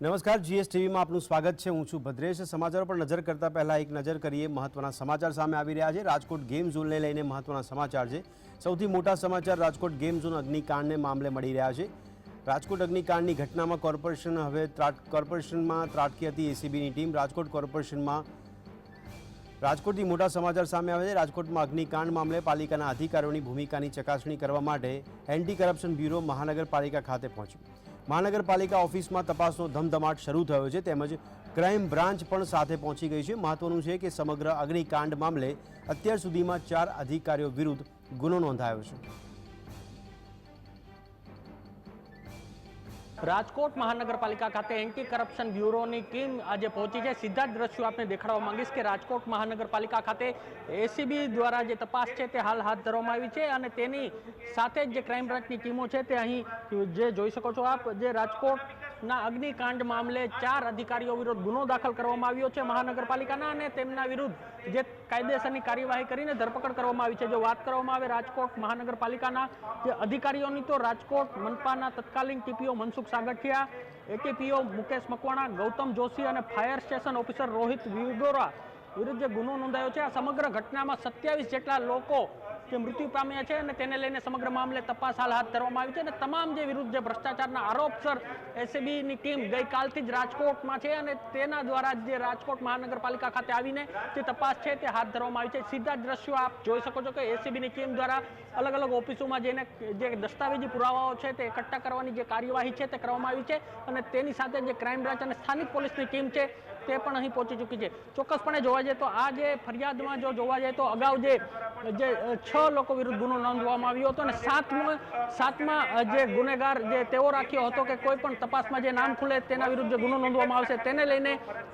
નમસ્કાર જીએસટીવીમાં આપનું સ્વાગત છે. હું છું ભદ્રેશ. સમાચારો પર નજર કરતા પહેલાં એક નજર કરીએ. મહત્વના સમાચાર સામે આવી રહ્યા છે. રાજકોટ ગેમ ઝોનને લઈને મહત્વના સમાચાર છે. સૌથી મોટા સમાચાર, રાજકોટ ગેમ ઝોન અગ્નિકાંડને મામલે મળી રહ્યા છે. રાજકોટ અગ્નિકાંડની ઘટનામાં કોર્પોરેશન હવે કોર્પોરેશનમાં ત્રાટકી હતી એસીબીની ટીમ. રાજકોટ કોર્પોરેશનમાં રાજકોટથી મોટા સમાચાર સામે આવે છે. રાજકોટમાં અગ્નિકાંડ મામલે પાલિકાના અધિકારીઓની ભૂમિકાની ચકાસણી કરવા માટે એન્ટી કરપ્શન બ્યુરો મહાનગરપાલિકા ખાતે પહોંચ્યું. મહાનગરપાલિકા ઓફિસમાં તપાસનો ધમધમાટ શરૂ થયો છે તેમજ ક્રાઇમ બ્રાન્ચ પણ સાથે પહોંચી ગઈ છે. મહત્વનું છે કે સમગ્ર અગ્નિકાંડ મામલે અત્યાર સુધીમાં ચાર અધિકારીઓ વિરુદ્ધ ગુનો નોંધાયો છે. રાજકોટ મહાનગરપાલિકા ખાતે એન્ટી કરપ્શન બ્યુરોની ટીમ આજે પહોંચી છે. સીધા દ્રશ્યો આપને દેખાડવા માંગીશ કે રાજકોટ મહાનગરપાલિકા ખાતે એસીબી દ્વારા જે તપાસ છે તે હાલ હાથ ધરવામાં આવી છે અને તેની સાથે જ જે ક્રાઇમ બ્રાન્ચની ટીમો છે તે અહીં જે જોઈ શકો છો આપ, જે રાજકોટના અગ્નિકાંડ મામલે ચાર અધિકારીઓ વિરુદ્ધ ગુનો દાખલ કરવામાં આવ્યો છે મહાનગરપાલિકાના અને તેમના વિરુદ્ધ જે કાયદેસરની કાર્યવાહી કરીને ધરપકડ કરવામાં આવી છે. જો વાત કરવામાં આવે રાજકોટ મહાનગરપાલિકાના જે અધિકારીઓની, તો રાજકોટ મનપાના તત્કાલીન ટીપીઓ મનસુખ સાગઠિયા, એટીપીઓ મુકેશ મકવાણા, ગૌતમ જોશી અને fire station officer Rohit Vigora વિરુદ્ધ જે ગુનો નોંધાયો છે. આ સમગ્ર ઘટનામાં સત્યાવીસ જેટલા લોકો જે મૃત્યુ પામ્યા છે અને તેને લઈને સમગ્ર મામલે તપાસ હાલ હાથ ધરવામાં આવી છે અને તમામ જે વિરુદ્ધ જે ભ્રષ્ટાચારના આરોપસર એસીબીની ટીમ ગઈકાલથી જ રાજકોટમાં છે અને તેના દ્વારા જે રાજકોટ મહાનગરપાલિકા ખાતે આવીને જે તપાસ છે તે હાથ ધરવામાં આવી છે. સીધા દ્રશ્યો આપ જોઈ શકો છો કે એસીબીની ટીમ દ્વારા અલગ અલગ ઓફિસોમાં જઈને જે દસ્તાવેજી પુરાવાઓ છે તે એકઠા કરવાની જે કાર્યવાહી છે તે કરવામાં આવી છે અને તેની સાથે જે ક્રાઇમ બ્રાન્ચ અને સ્થાનિક પોલીસની ટીમ છે તે પણ અહીં પહોંચી ચૂકી છે. ચોક્કસપણે જોવા જઈએ તો આ જે ફરિયાદમાં જો જોવા જઈએ તો અગાઉ જે જે છ લોકો વિરુદ્ધ ગુનો નોંધવામાં આવ્યો હતો અને સાતમો, સાતમા જે ગુનેગાર જે તેઓ રાખ્યો હતો કે કોઈ પણ તપાસમાં જે નામ ખુલે તેના વિરુદ્ધ જે ગુનો નોંધવામાં આવશે તેને લઈને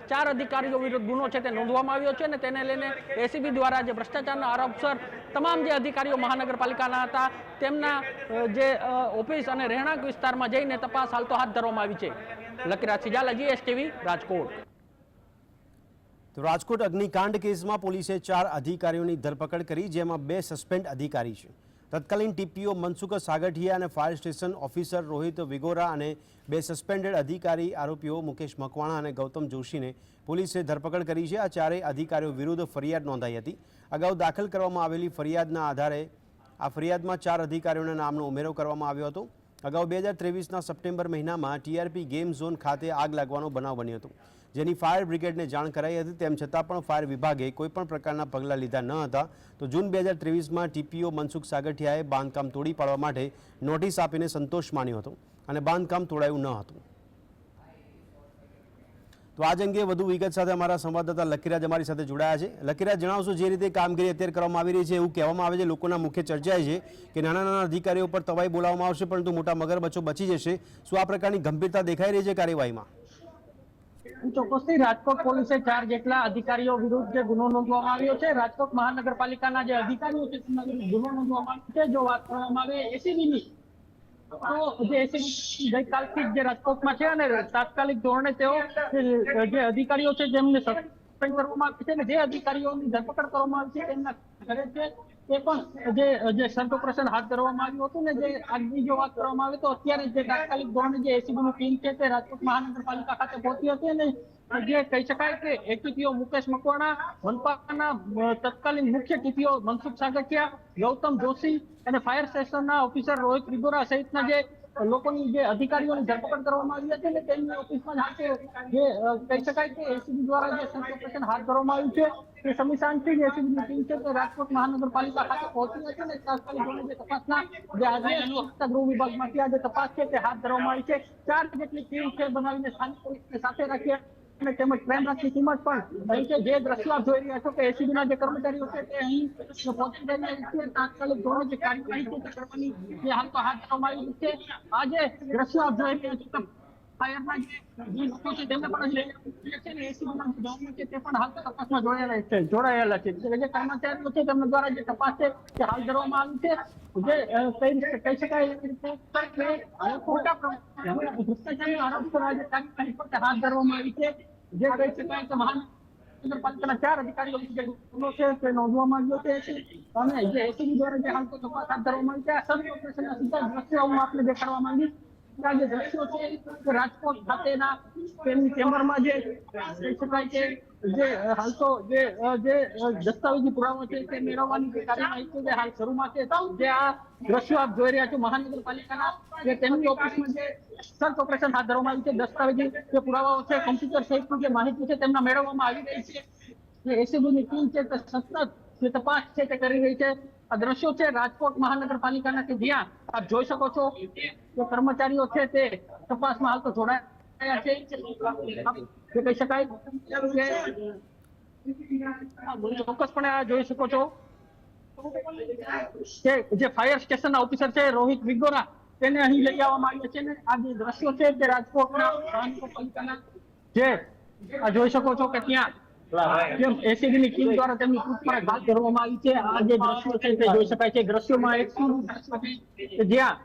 ચાર અધિકારીઓ વિરુદ્ધ ગુનો છે તે નોંધવામાં આવ્યો છે અને તેને લઈને એસીબી દ્વારા જે ભ્રષ્ટાચારના આરોપસર તમામ જે અધિકારીઓ મહાનગરપાલિકાના હતા તેમના જે ઓફિસ અને રહેણાંક વિસ્તારમાં જઈને તપાસ હાલ તો હાથ ધરવામાં આવી છે. લકીરાજ સિજાલા, જીએસટીવી, રાજકોટ. તો રાજકોટ અગ્નિકાંડ કેસમાં પોલીસે ચાર અધિકારીઓની ધરપકડ કરી, જેમાં બે સસ્પેન્ડ અધિકારી છે. તત્કાલીન ટીપીઓ મનસુખ સાગઠિયા અને fire station officer Rohit Vigora અને બે સસ્પેન્ડેડ અધિકારી આરોપીઓ મુકેશ મકવાણા અને ગૌતમ જોશીને પોલીસે ધરપકડ કરી છે. આ ચારેય અધિકારીઓ વિરુદ્ધ ફરિયાદ નોંધાઈ હતી. અગાઉ દાખલ કરવામાં આવેલી ફરિયાદના આધારે આ ફરિયાદમાં ચાર અધિકારીઓના નામનો ઉમેરો કરવામાં આવ્યો હતો. અગાઉ બે હજાર ત્રેવીસના સપ્ટેમ્બર મહિનામાં ટીઆરપી ગેમ ઝોન ખાતે આગ લાગવાનો બનાવ બન્યો હતો. જેની ફાયર બ્રિગેડને જાણ કરાઈ હતી, તેમ છતાં પણ ફાયર વિભાગે કોઈપણ પ્રકારના પગલાં લીધા ન હતા. તો જૂન બે હજાર ત્રેવીસમાં ટીપીઓ મનસુખ સાગઠિયાએ બાંધકામ તોડી પાડવા માટે નોટિસ આપીને સંતોષ માન્યો હતો અને બાંધકામ તોડાયું ન હતું. તો આજ અંગે વધુ વિગત સાથે અમારા સંવાદદાતા લકીરાજ અમારી સાથે જોડાયા છે. લકીરાજ, જણાવશો જે રીતે કામગીરી અત્યારે કરવામાં આવી રહી છે એવું કહેવામાં આવે છે. લોકોના મુખ્ય ચર્ચા છે કે નાના નાના અધિકારીઓ પર તવાઈ બોલાવવામાં આવશે, પરંતુ મોટા મગરબચ્ચો બચી જશે. શું આ પ્રકારની ગંભીરતા દેખાઈ રહી છે કાર્યવાહીમાં? ચોક્કસથી રાજકોટ પોલીસે ચાર જેટલા અધિકારીઓ વિરુદ્ધ જે ગુનો નોંધવામાં આવ્યો છે, રાજકોટ મહાનગરપાલિકાના જે અધિકારીઓ છે ગુનો નોંધવામાં આવ્યો છે. જો વાત કરવામાં આવે એસીબીની તો જે ગઈકાલથી જે રાજકોટમાં છે અને તાત્કાલિક ધોરણે તેઓ જે અધિકારીઓ છે, જેમને સસ્પેન્ડ કરવામાં આવી છે અને જે અધિકારીઓની ધરપકડ કરવામાં આવી છે, તેમના ઘરે છે તે પણ જે જે સર્ચ ઓપરેશન હાથ ધરવામાં આવ્યું હતું ને જે આગની જો વાત કરવામાં આવે તો અત્યારે જે તાત્કાલિક ધોરણે જે એસીબી નું ટીમ છે, તે રાજકોટ મહાનગરપાલિકા ખાતે પહોંચી હતી અને જે ટીમ છે રાજકોટ મહાનગરપાલિકા ખાતે પહોંચી હતી અને તાત્કાલિક જે તપાસના જે ગૃહ વિભાગમાંથી આ જે તપાસ છે તે હાથ ધરવામાં આવી છે. ચાર જેટલી બનાવીને સ્થાનિક સાથે રાખી અને તેમજ ક્રાઇમ બ્રાન્ચની ટીમ પણ અહીં છે, જે દ્રશ્યો આપ જોઈ રહ્યા છો કે એસીબી ના જે કર્મચારીઓ છે, તે અહીં પહોંચી તાત્કાલિક ધોરણે જે કાર્યવાહી છે કરવાની જે હાલ તો હાથ ધરવામાં આવી છે. આ દ્રશ્યો આપ જોઈ રહ્યા છો કે તપાસમાં જોડાયેલા છે. જે કર્મચારીઓ છે, તેમના દ્વારા જે તપાસ છે, તે હાલ ધરવામાં આવી છે. જે કહી શકાય એવી રીતે કે ખોટા હાથ ધરવામાં આવી છે. જે કહી શકાય કે મહાન નગરપાલિકાના ચાર અધિકારીઓ વિરુદ્ધ જે ગુનો છે તે નોંધવામાં આવ્યો છે અને જે એસીબી દ્વારા જે હાલ તો તપાસ હાથ ધરવામાં આવી છે આ સર્ચ ઓપરેશનના સીધા દ્રશ્યો હું આપને દેખાડવા માંગીશ આ જે દ્રશ્યો તેમની ચેમ્બરમાં જે દસ્તાવેજી સર્ચ ઓપરેશન હાથ ધરવામાં આવ્યું છે, દસ્તાવેજી પુરાવાઓ છે, કમ્પ્યુટર સહિતની જે માહિતી છે, તેમના મેળવવામાં આવી રહી છે. જે એસીબી ની ટીમ છે, તે સતત જે તપાસ છે તે કરી રહી છે. આ દ્રશ્યો છે રાજકોટ મહાનગરપાલિકાના કે જ્યાં આપ જોઈ શકો છો જે કર્મચારીઓ છે તે તપાસમાં હાલ તો જોડાયા છે. જે કહી શકાય કે ચોક્કસપણે આ જોઈ શકો છો જે ફાયર સ્ટેશનના ઓફિસર છે રોહિત વિગોરા, તેને અહીં લઈ આવવામાં આવ્યા છે ને આ જે દ્રશ્યો છે તે રાજકોટના મહાનગરપાલિકાના જે આ જોઈ શકો છો કે ત્યાં આવી છે. આ જે દ્રશ્યો છે છે. જ્યાં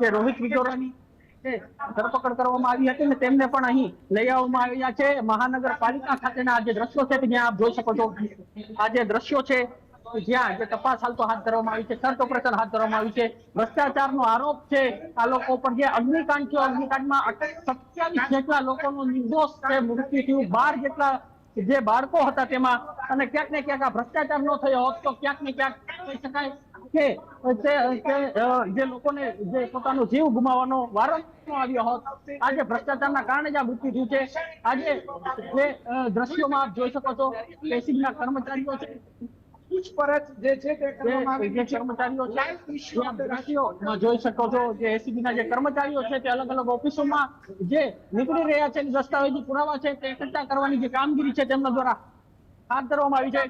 જે આવી તેમને પણ અહીં લઈ આવવામાં આવ્યા છે. મહાનગરપાલિકા ખાતેના જે દ્રશ્યો છે જ્યાં આપ જોઈ શકો છો. આ જે દ્રશ્યો છે જ્યાં તપાસ હાલ તો હાથ ધરવામાં આવી છે. સર્ચ ઓપરેશન હાથ ધરવામાં આવ્યું છે. ભ્રષ્ટાચારનો આરોપ છે આ લોકો પર. જે અગ્નિકાંડ થયો, અગ્નિકાંડમાં સત્યાવીસ જેટલા લોકોનું નિર્દોષ છે, મૃત્યુ થયું. બાર જેટલા જે બાળકો હતા તેમાં, અને ક્યાંક ને ક્યાંક આ ભ્રષ્ટાચાર ન થયો હોત તો ક્યાંક ને ક્યાંક કહી શકાય કે જે લોકોને જે પોતાનો જીવ ગુમાવવાનો વારો આવ્યો હોત, આજે ભ્રષ્ટાચારના કારણે જ આ મૃત્યુ થયું છે. આજે જે દ્રશ્યોમાં આપ જોઈ શકો છો પેસિંગના કર્મચારીઓ છે પૂછપરછ જે છે તે કરવામાં આવી જે કર્મચારીઓ છે જે આપ દ્રશ્યોમાં જોઈ શકો છો જે એસીબી ના જે કર્મચારીઓ છે તે અલગ અલગ ઓફિસોમાં જે નીકળી રહ્યા છે દસ્તાવેજી પુરાવા છે તે એકઠા કરવાની જે કામગીરી છે તેમના દ્વારા હાથ ધરવામાં આવી છે.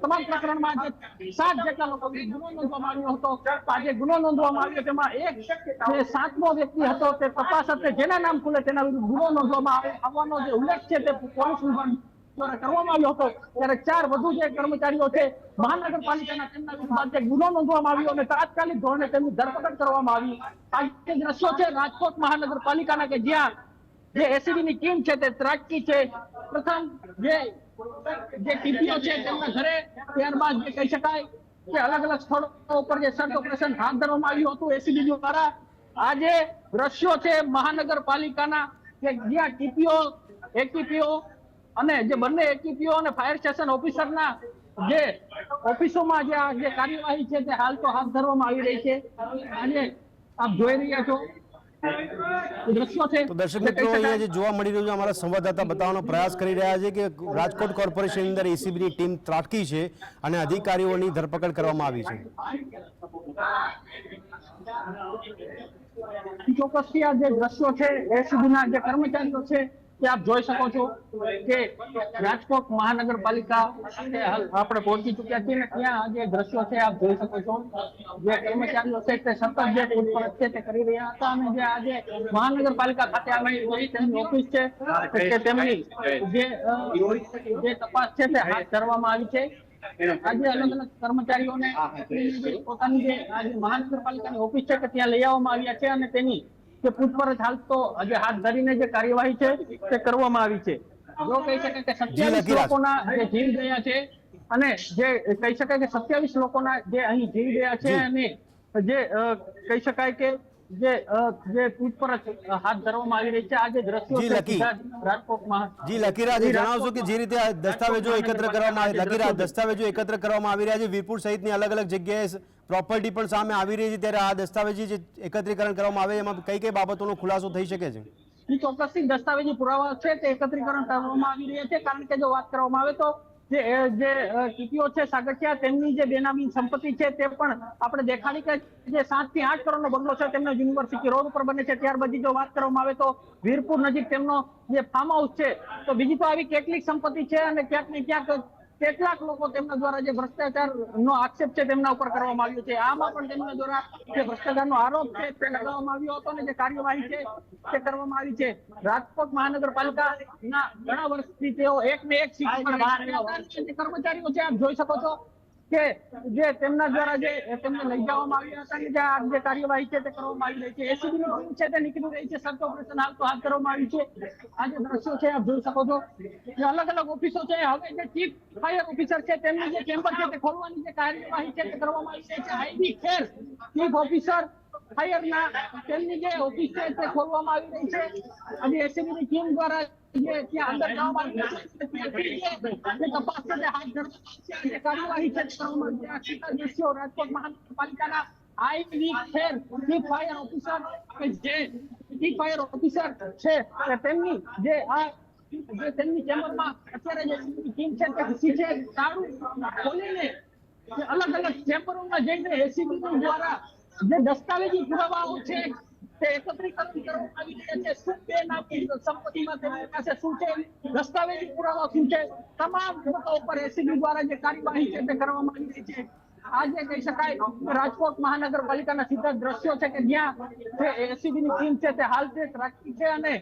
તમામ પ્રકરણમાં જે સાત જેટલા લોકો ગુનો નોંધવામાં આવ્યો હતો આજે ગુનો નોંધવામાં આવ્યો તેમાં એક જે સાતમો વ્યક્તિ હતો તે તપાસ અર્થે જેના નામ ખુલે તેના વિરુદ્ધ ગુનો નોંધવામાં આવે- આવવાનો જે ઉલ્લેખ છે તે પોલીસ વિભાગ દ્વારા કરવામાં આવ્યો હતો. ત્યારે ચાર વધુ જે કર્મચારીઓ છે, મહાનગરપાલિકાના તેમના વિરુદ્ધ આજે ગુનો નોંધવામાં આવ્યો અને તાત્કાલિક ધોરણે તેમની ધરપકડ કરવામાં આવી. આ જે દ્રશ્યો છે, રાજકોટ મહાનગરપાલિકાના કે જ્યાં જે એસીબી ની ટીમ છે, તે ત્રાટકી છે. પ્રથમ જે જે ટીપીઓ છે, તેમના ઘરે ત્યારબાદ જે કહી શકાય કે અલગ અલગ સ્થળો ઉપર જે સર્ચ ઓપરેશન હાથ ધરવામાં આવ્યું હતું એસીબી દ્વારા. આજે દ્રશ્યો છે, મહાનગરપાલિકાના કે જ્યાં ટીપીઓ એટીપીઓ અને જે બંને એટીપીઓ અને ફાયર સ્ટેશન ઓફિસરના જે ઓફિસોમાં જે આ જે કાર્યવાહી છે તે હાલ તો હાથ ધરવામાં આવી રહી છે. આજે આપ જોઈ રહ્યા છો. તો દર્શક મિત્રો અહીંયા જે જોવા મળી રહ્યું છે અમારા સંવાદદાતા બતાવવાનો પ્રયાસ કરી રહ્યા છે કે રાજકોટ કોર્પોરેશનની અંદર એસીબીની ટીમ ત્રાટકી છે અને અધિકારીઓની ધરપકડ કરવામાં આવી છે. ચોક્કસથી આ જે દ્રશ્યો છે એસીબીના જે કર્મચારીઓ છે તે આપ જોઈ શકો છો કે રાજકોટ મહાનગરપાલિકા આપણે પહોંચી ચુક્યા છીએ ત્યાં જે દ્રશ્યો છે આપ જોઈ શકો છો. જે કર્મચારીઓ છે તે સતત જે પૂછપરછ છે તે કરી રહ્યા હતા અને જે આજે મહાનગરપાલિકા ખાતે આવેલી તેમની ઓફિસ છે કે તેમની જે જે તપાસ છે તે હાથ ધરવામાં આવી છે. આજે અલગ અલગ કર્મચારીઓને પોતાની જે આજે મહાનગરપાલિકાની ઓફિસ છે કે ત્યાં લઈ આવવામાં આવ્યા છે અને તેની જે પૂછપરછ હાલ તો આજે હાથ ધરીને જે કાર્યવાહી છે તે કરવામાં આવી છે. જો કહી શકાય કે સત્યાવીસ લોકોના જે જીવ ગયા છે અને જે કહી શકાય કે સત્યાવીસ લોકોના જે અહીં જીવ ગયા છે અને જે કહી શકાય કે જે અ, જે પૂછપરછ હાથ ધરવામાં આવી રહી છે આ જે દ્રશ્યો જી, લકી. રાજકોટમાં. જી લકીરાજ જણાવશો કે જે રીતે આ દસ્તાવેજો એકત્ર કરવામાં આવી લકીરાજ દસ્તાવેજો એકત્ર કરવામાં આવી રહ્યા છે. વીરપુર સહિતની અલગ અલગ જગ્યાએ પ્રોપર્ટી પણ સામે આવી રહી છે. ત્યારે આ દસ્તાવેજી જે એકત્રીકરણ કરવામાં આવે એમાં કઈ કઈ બાબતોનો ખુલાસો થઈ શકે છે? ચોક્કસથી દસ્તાવેજી પુરાવા છે તે એકત્રીકરણ કરવામાં આવી રહ્યા છે. કારણ કે જો વાત કરવામાં આવે તો જે ટીપીઓ છે, સાગઠિયા, તેમની જે બેનામી સંપત્તિ છે, તે પણ આપણે દેખાડી કે જે સાતથી આઠ કરોડનો બંગલો છે, તેમનો યુનિવર્સિટી રોડ ઉપર બને છે. ત્યારબાદ જો વાત કરવામાં આવે તો વીરપુર નજીક તેમનો જે ફાર્મ હાઉસ છે, તો બીજી તો આવી કેટલીક સંપત્તિ છે અને ક્યાંક ને ક્યાંક કેટલાક લોકો તેમના દ્વારા જે ભ્રષ્ટાચાર નો આક્ષેપ છે તેમના ઉપર કરવામાં આવ્યો છે. આમાં પણ તેમના દ્વારા જે ભ્રષ્ટાચારનો આરોપ છે તે લગાવવામાં આવ્યો હતો અને જે કાર્યવાહી છે તે કરવામાં આવી છે. રાજકોટ મહાનગરપાલિકા ના ઘણા વર્ષથી તેઓ એક ને એક કર્મચારીઓ છે આપ જોઈ શકો છો કે જે તેમના દ્વારા જે તેમને લઈ જવામાં આવ્યા હતા જે આ જે કાર્યવાહી છે તે કરવામાં આવી રહી છે. એસીબી ની ટીમ છે તે નીકળી રહી છે. સર્ચ ઓપરેશન હાલ તો હાથ કરવામાં આવ્યું છે. આ જે દ્રશ્યો છે, આપ જોઈ શકો છો. જે અલગ અલગ ઓફિસો છે. હવે જે ચીફ ફાયર ઓફિસર છે, તેમની જે ચેમ્બર છે તે ખોલવાની જે કાર્યવાહી છે તે કરવામાં આવી રહી છે. આઈબી ખેર ચીફ ઓફિસર ફાયરના તેમની જે ઓફિસ છે તે ખોલવામાં આવી રહી છે. અને એસીબી ની ટીમ દ્વારા ઓફિસર છે તેમની જે આ જે તેમની ચેમ્બરમાં અત્યારે જે ટીમ છે, તે ઘૂસી છે. તાળું ખોલીને અલગ અલગ ચેમ્બરોમાં જઈને એસીબી દ્વારા જે દસ્તાવેજી પુરાવાઓ છે તે એકત્રીકરણ કરવામાં આવી રહ્યા છે. શું બેન આપી સંપત્તિમાં તેમની પાસે શું છે? દસ્તાવેજી પુરાવા શું છે? તમામ મુદ્દાઓ પર એસીબી દ્વારા જે કાર્યવાહી છે તે કરવામાં આવી રહી છે. આજે કહી શકાય રાજકોટ મહાનગરપાલિકાના સીધા દ્રશ્યો છે કે જ્યાં એસીબી ની ટીમ છે તે હાલ જે રાખી છે અને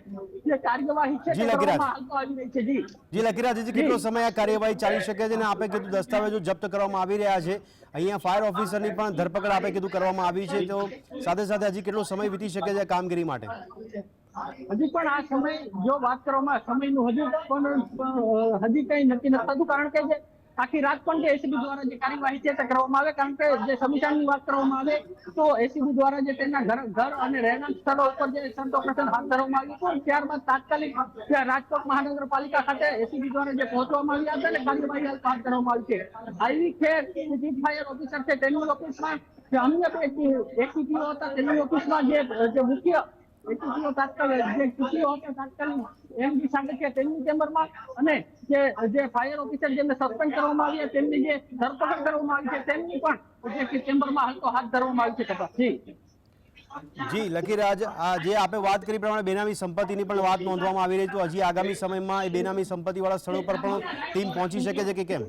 જે કાર્યવાહી છે જી, લકીરાજ. કરવામાં હાલ તો આવી રહી છે. જી. જી લકીરાજજી કેટલો સમય આ કાર્યવાહી ચાલી શકે છે અને આપે કીધું દસ્તાવેજો જપ્ત કરવામાં આવી રહ્યા છે? અહીંયા ફાયર ઓફિસરની પણ ધરપકડ આપે કીધું કરવામાં આવી છે. તો સાથે સાથે હજી કેટલો સમય વીતી શકે છે કામગીરી માટે? હજી પણ આ સમય જો વાત કરવામાં સમયનું હજુ પણ હજી કઈ નક્કી નથી થતું કારણ કે આખી રાત પણ જે એસીબી દ્વારા જે કાર્યવાહી છે તે કરવામાં આવે, કારણ કે જે સમીક્ષાની વાત કરવામાં આવે, તો એસીબી દ્વારા જે તેના ઘર ઘર અને રહેણાંક સ્થળો ઉપર જે સર્ચ ઓપરેશન હાથ ધરવામાં આવ્યું હતું ત્યારબાદ તાત્કાલિક રાજકોટ મહાનગરપાલિકા ખાતે એસીબી દ્વારા જે પહોંચવામાં આવ્યા હતા, અને કાર્યવાહી હાથ ધરવામાં આવી છે. I V Kher chief fire officer છે, તેની ઓફિસમાં અન્ય બે એક હતા, તેની ઓફિસમાં જે મુખ્ય જે છે છે લકીરાજ જે આપે વાત કરી પ્રમાણે બેનામી સંપત્તિની પણ વાત નોંધવામાં આવી રહી તો હજી આગામી સમયમાં એ બેનામી સંપત્તિવાળા સ્થળો પર પણ ટીમ પહોંચી શકે છે કે કેમ?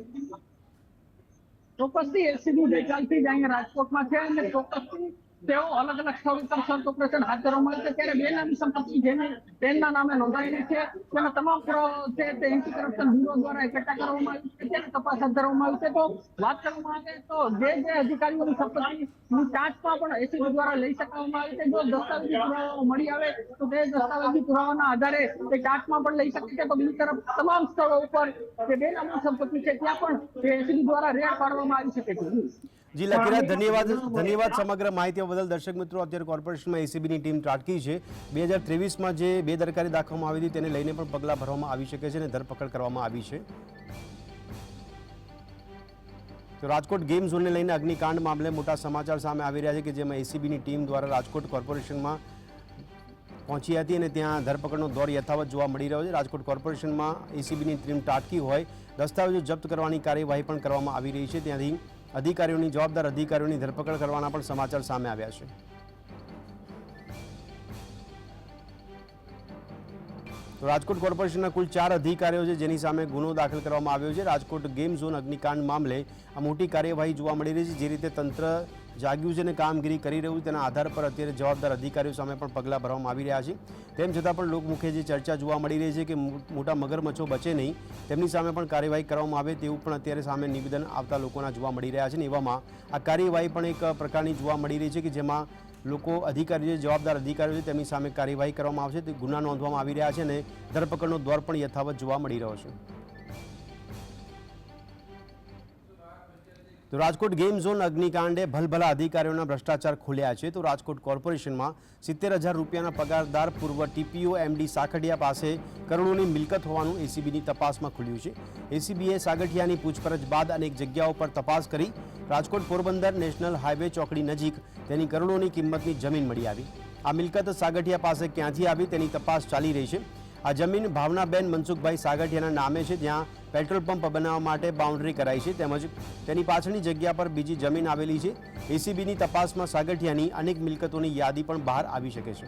ચોક્કસથી એસીબી ગઈકાલથી જ અહીંયા રાજકોટમાં છે અને ચોક્કસથી તેઓ અલગ અલગ સ્થળો પર સર્ચ ઓપરેશન હાથ ધરવામાં આવે છે. ત્યારે બેનામી સંપત્તિ જેને તેમના નામે નોંધાયેલી છે તેના તમામ છે તે એન્ટી કરપ્શન બ્યુરો દ્વારા એકઠા કરવામાં આવી છે, તેની તપાસ હાથ ધરવામાં આવી છે. તો વાત કરવામાં આવે તો જે જે અધિકારીઓની સંપત્તિની ચાંચમાં પણ એસીબી દ્વારા લઈ શકવામાં આવે છે. જો દસ્તાવેજી પુરાવાઓ મળી આવે, તો તે દસ્તાવેજી પુરાવાના આધારે તે ચાંચમાં પણ લઈ શકે છે. તો બીજી તરફ તમામ સ્થળો ઉપર જે બેનામી સંપત્તિ છે, ત્યાં પણ એસીબી દ્વારા રેડ પાડવામાં આવી શકે છે. જી લકીરાજ ધન્યવાદ ધન્યવાદ સમગ્ર માહિતી બદલ દર્શક મિત્રો અત્યારે કોર્પોરેશનમાં એસીબીની ટીમ ત્રાટકી છે. બે હજાર ત્રેવીસમાં જે બેદરકારી દાખવવામાં આવી હતી તેને લઈને પણ પગલાં ભરવામાં આવી શકે છે અને ધરપકડ કરવામાં આવી છે. તો રાજકોટ ગેમ ઝોનને લઈને અગ્નિકાંડ મામલે મોટા સમાચાર સામે આવી રહ્યા છે કે જેમાં એસીબીની ટીમ દ્વારા રાજકોટ કોર્પોરેશનમાં પહોંચી હતી અને ત્યાં ધરપકડનો દોર યથાવત જોવા મળી રહ્યો છે. રાજકોટ કોર્પોરેશનમાં એસીબીની ટીમ ટાટકી હોય દસ્તાવેજો જપ્ત કરવાની કાર્યવાહી પણ કરવામાં આવી રહી છે. ત્યાંથી અધિકારીઓની જવાબદાર અધિકારીઓની ધરપકડ કરવાના પણ સમાચાર સામે આવ્યા છે. તો રાજકોટ કોર્પોરેશનના કુલ ચાર અધિકારીઓ છે જેની સામે ગુનો દાખલ કરવામાં આવ્યો છે. રાજકોટ ગેમ ઝોન અગ્નિકાંડ મામલે આ મોટી કાર્યવાહી જોવા મળી રહી છે, જે રીતે તંત્ર જાગ્યું છે અને કામગીરી કરી રહ્યું તેના આધાર પર અત્યારે જવાબદાર અધિકારીઓ સામે પણ પગલાં ભરવામાં આવી રહ્યા છે. તેમ છતાં પણ લોકમુખે જે ચર્ચા જોવા મળી રહી છે કે મોટા મગરમચ્છો બચે નહીં, તેમની સામે પણ કાર્યવાહી કરવામાં આવે તેવું પણ અત્યારે સામે નિવેદન આવતા લોકોના જોવા મળી રહ્યા છે ને એવામાં આ કાર્યવાહી પણ એક પ્રકારની જોવા મળી રહી છે કે જેમાં લોકો અધિકારીઓ જે જવાબદાર અધિકારીઓ છે તેમની સામે કાર્યવાહી કરવામાં આવશે. તે ગુના નોંધવામાં આવી રહ્યા છે અને ધરપકડનો દોર પણ યથાવત જોવા મળી રહ્યો છે. તો રાજકોટ ગેમ ઝોન અગ્નિકાંડે ભલભલા અધિકારીઓના ભ્રષ્ટાચાર ખુલ્યા છે. તો રાજકોટ કોર્પોરેશનમાં સિત્તેર હજાર રૂપિયાના પગારદાર પૂર્વ ટીપીઓ એમડી સાગઠિયા પાસે કરોડોની મિલકત હોવાનું એસીબીની તપાસમાં ખુલ્યું છે. એસીબીએ સાગઠિયાની પૂછપરછ બાદ અનેક જગ્યાઓ પર તપાસ કરી. રાજકોટ પોરબંદર નેશનલ હાઈવે ચોકડી નજીક તેની કરોડોની કિંમતની જમીન મળી આવી. આ મિલકત સાગઠિયા પાસે ક્યાંથી આવી તેની તપાસ ચાલી રહી છે. આ જમીન ભાવનાબેન મનસુખભાઈ સાગઠિયાના નામે છે, જ્યાં પેટ્રોલ પંપ બનાવવા માટે બાઉન્ડ્રી કરાઈ છે, તેમજ તેની પાછળની જગ્યા પર બીજી જમીન આવેલી છે. એસીબીની તપાસમાં સાગઠિયાની અનેક મિલકતોની યાદી પણ બહાર આવી શકે છે.